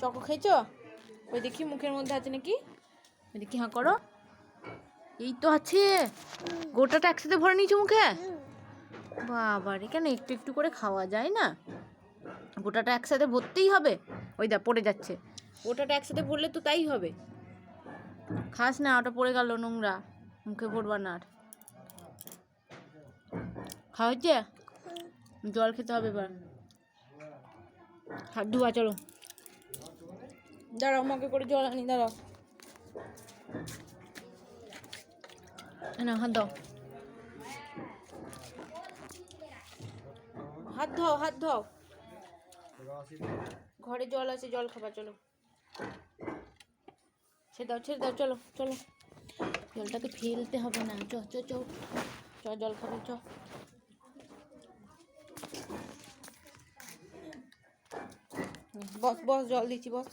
Choco খেয়েছো? ওই দেখি মুখের মধ্যে আছে নাকি? ওই দেখি হ্যাঁ করো। এই তো আছে। গোটাটা একসাথে ভরে নিয়েছো মুখে? বাবা রে কেন একটু একটু করে খাওয়া যায় না? গোটাটা একসাথে ভরতেই হবে। ওই দা পড়ে যাচ্ছে। গোটাটা একসাথে ভরলে তো তাই হবে। খাস না, ওটা পড়ে গেল নোংরা। মুখে ভরবা না আর। খাওয়া হচ্ছে জল খেতে হবে এবার। হাত ধোয়া, চলো। দাঁড়াও আমাকে করে জল আনি দাঁড়াও। না হাত দাও। হাত ধোও হাত ধোও। ঘরে জল আছে জল খাবা চলো। ছেড়ে দাও ছেড়ে দাও চলো চলো। জলটাকে ফেলতে হবে না চ চ চ চ জল খাবে চ। বস বস জল দিচ্ছি বস।